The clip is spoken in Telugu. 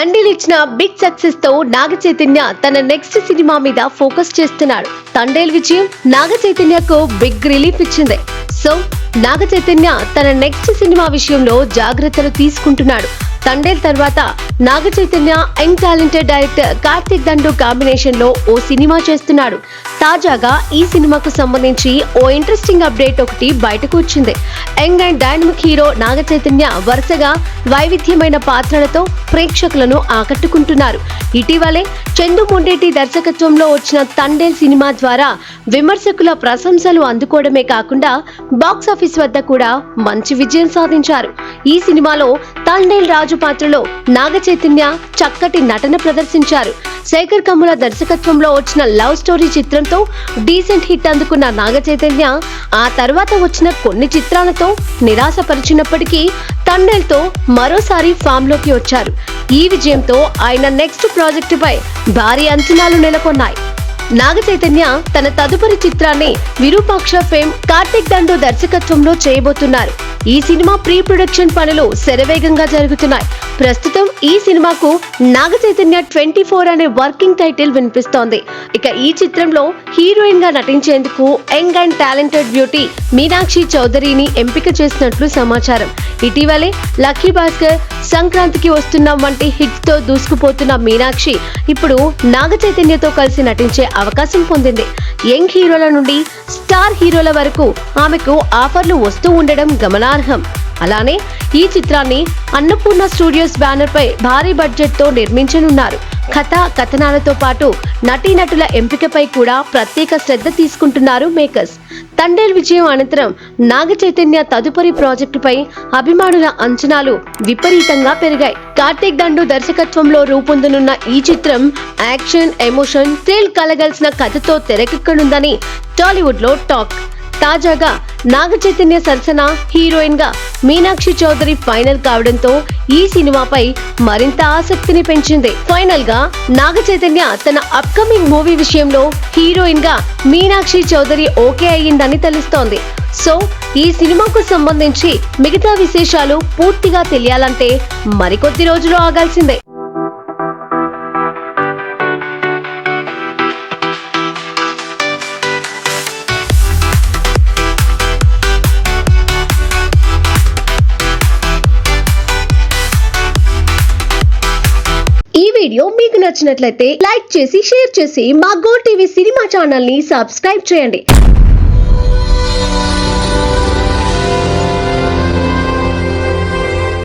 తండ్రి ఇచ్చిన బిగ్ సక్సెస్తో నాగ చైతన్య తన నెక్స్ట్ సినిమా మీద ఫోకస్ చేస్తున్నాడు. తండేల్ విజయం నాగ చైతన్యకు బిగ్ రిలీఫ్ ఇచ్చింది. సో నాగ చైతన్య తన నెక్స్ట్ సినిమా విషయంలో జాగ్రత్తలు తీసుకుంటున్నాడు. తండేల్ తర్వాత Naga Chaitanya young talented director Karthik Dandu కాంబినేషన్లో ఓ సినిమా చేస్తున్నాడు. తాజాగా ఈ సినిమాకు సంబంధించి ఓ ఇంట్రెస్టింగ్ అప్డేట్ ఒకటి బయటకు వచ్చింది. Young and dynamic hero Naga Chaitanya వరుసగా వైవిధ్యమైన పాత్రలతో ప్రేక్షకులను ఆకట్టుకుంటున్నారు. ఇటీవలే చందు మొండేటి దర్శకత్వంలో వచ్చిన తండేల్ సినిమా ద్వారా విమర్శకుల ప్రశంసలు అందుకోవడమే కాకుండా బాక్స్ ఆఫీస్ వద్ద కూడా మంచి విజయం సాధించారు. ఈ సినిమాలో తండేల్ రాజు పాత్రలో నాగ చైతన్య చక్కటి నటన ప్రదర్శించారు. శేఖర్ కమ్ముల దర్శకత్వంలో వచ్చిన లవ్ స్టోరీ చిత్రంతో డీసెంట్ హిట్ అందుకున్న నాగ చైతన్య ఆ తర్వాత వచ్చిన కొన్ని చిత్రాలతో నిరాశపరిచినప్పటికీ తండేల్తో మరోసారి ఫామ్లోకి వచ్చారు. ఈ విజయంతో ఆయన నెక్స్ట్ ప్రాజెక్టుపై భారీ అంచనాలు నెలకొన్నాయి. నాగ చైతన్య తన తదుపరి చిత్రాన్ని విరూపాక్ష ఫేమ్ కార్తిక్ దండు దర్శకత్వంలో చేయబోతున్నారు. ఈ సినిమా ప్రీ ప్రొడక్షన్ పనులు శరవేగంగా జరుగుతున్నాయి. ప్రస్తుతం ఈ సినిమాకు నాగ చైతన్య ట్వంటీ ఫోర్ అనే వర్కింగ్ టైటిల్ వినిపిస్తోంది. ఇక ఈ చిత్రంలో హీరోయిన్గా నటించేందుకు young and talented beauty Meenakshi చౌదరిని ఎంపిక చేసినట్లు సమాచారం. ఇటీవలే లక్కీ భాస్కర్ సంక్రాంతికి వస్తున్నాం వంటి హిట్తో దూసుకుపోతున్న మీనాక్షి ఇప్పుడు నాగ చైతన్యతో కలిసి నటించే అవకాశం పొందింది. యంగ్ హీరోల నుండి స్టార్ హీరోల వరకు ఆమెకు ఆఫర్లు వస్తూ ఉండడం గమనార్హం. అలానే ఈ చిత్రాన్ని అన్నపూర్ణ స్టూడియోస్ బ్యానర్ పై భారీ బడ్జెట్తో నిర్మించనున్నారు. కథ కథనాలతో పాటు నటీనటుల ఎంపికపై కూడా ప్రత్యేక శ్రద్ధ తీసుకుంటున్నారు మేకర్స్. తండేల్ విజయం అనంతరం నాగ చైతన్య తదుపరి ప్రాజెక్టుపై అభిమానుల అంచనాలు విపరీతంగా పెరిగాయి. కార్తీక్ దండు దర్శకత్వంలో రూపొందనున్న ఈ చిత్రం యాక్షన్ ఎమోషన్ థ్రిల్ కలగలిసిన కథతో తెరకెక్కనుందని టాలీవుడ్లో టాక్. తాజాగా నాగ చైతన్య సరసన హీరోయిన్గా మీనాక్షి చౌదరి ఫైనల్ కావడంతో ఈ సినిమాపై మరింత ఆసక్తిని పెంచింది. ఫైనల్గా నాగ చైతన్య తన అప్కమింగ్ మూవీ విషయంలో హీరోయిన్గా మీనాక్షి చౌదరి ఓకే అయ్యిందని తెలుస్తోంది. సో ఈ సినిమాకు సంబంధించి మిగతా విశేషాలు పూర్తిగా తెలియాలంటే మరికొద్ది రోజులు ఆగాల్సిందే. వీడియో మీకు నచ్చినట్లయితే లైక్ చేసి షేర్ చేసి మా గో టీవీ సినిమా ఛానల్ని సబ్స్క్రైబ్ చేయండి.